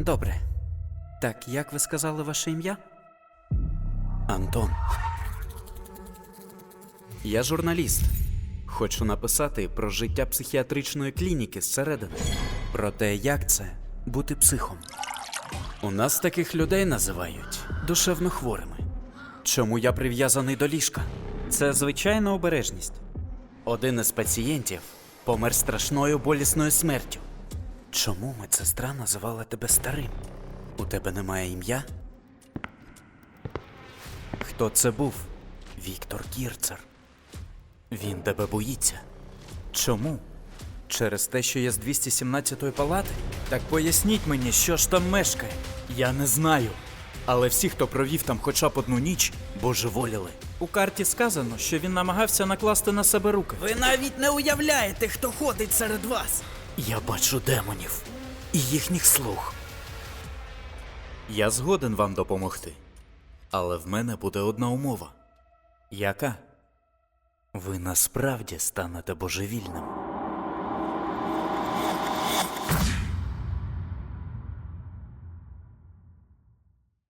Добре. Так, як ви сказали ваше ім'я? Антон. Я журналіст. Хочу написати про життя психіатричної клініки зсередини. Про те, як це бути психом. У нас таких людей називають душевно хворими. Чому я прив'язаний до ліжка? Це звичайна обережність. Один із пацієнтів помер страшною болісною смертю. Чому медсестра називала тебе старим? У тебе немає ім'я? Хто це був? Віктор Кірцер. Він тебе боїться. Чому? Через те, що я з 217-ї палати? Так поясніть мені, що ж там мешкає. Я не знаю. Але всі, хто провів там хоча б одну ніч, Божеволіли. у карті сказано, що він намагався накласти на себе руки. Ви навіть не уявляєте, хто ходить серед вас. Я бачу демонів і їхніх слуг. Я згоден вам допомогти. Але в мене буде одна умова. Яка? Ви насправді станете божевільним.